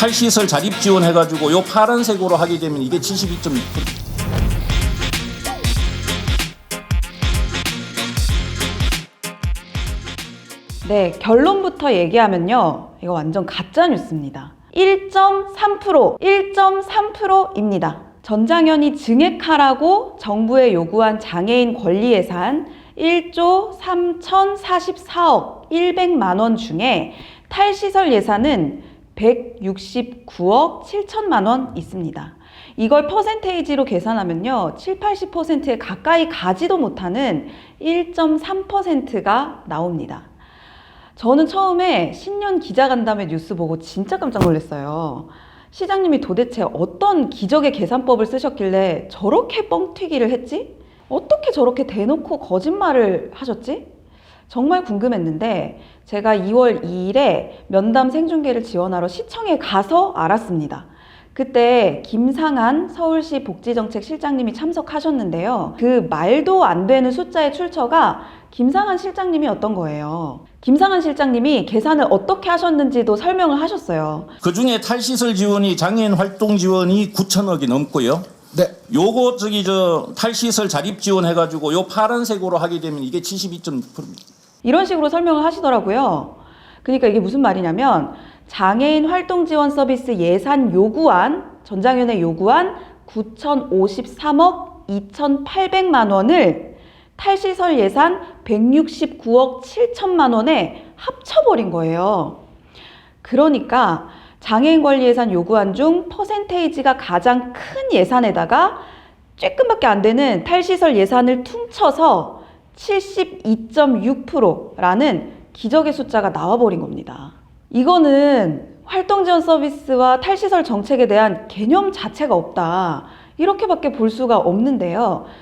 탈시설 자립 지원 해가지고 요 파란색으로 하게 되면 이게 72.6%. 네, 결론부터 얘기하면요. 이거 완전 가짜 뉴스입니다. 1.3%, 1.3%입니다. 전장현이 증액하라고 정부에 요구한 장애인 권리 예산 1조 3,044억 100만 원 중에 탈시설 예산은 169억 7천만 원 있습니다. 이걸 퍼센테이지로 계산하면요. 7, 80%에 가까이 가지도 못하는 1.3%가 나옵니다. 저는 처음에 신년 기자간담회 뉴스 보고 진짜 깜짝 놀랐어요. 시장님이 도대체 어떤 기적의 계산법을 쓰셨길래 저렇게 뻥튀기를 했지? 어떻게 저렇게 대놓고 거짓말을 하셨지? 정말 궁금했는데 제가 2월 2일에 면담 생중계를 지원하러 시청에 가서 알았습니다. 그때 김상한 서울시 복지정책 실장님이 참석하셨는데요. 그 말도 안 되는 숫자의 출처가 김상한 실장님이었던 거예요. 김상한 실장님이 계산을 어떻게 하셨는지도 설명을 하셨어요. 그 중에 탈시설 지원이 장애인 활동 지원이 9천억이 넘고요. 네. 요거 저기 저 탈시설 자립 지원 해가지고 요 파란색으로 하게 되면 이게 72.6%입니다. 이런 식으로 설명을 하시더라고요. 그러니까 이게 무슨 말이냐면 장애인 활동 지원 서비스 예산 요구안 전장현에 요구한 9,053억 2,800만 원을 탈시설 예산 169억 7천만 원에 합쳐버린 거예요. 그러니까 장애인 권리 예산 요구안 중 퍼센테이지가 가장 큰 예산에다가 쬐끔밖에 안 되는 탈시설 예산을 퉁쳐서 72.6%라는 기적의 숫자가 나와버린 겁니다. 이거는 활동 지원 서비스와 탈시설 정책에 대한 개념 자체가 없다. 이렇게밖에 볼 수가 없는데요.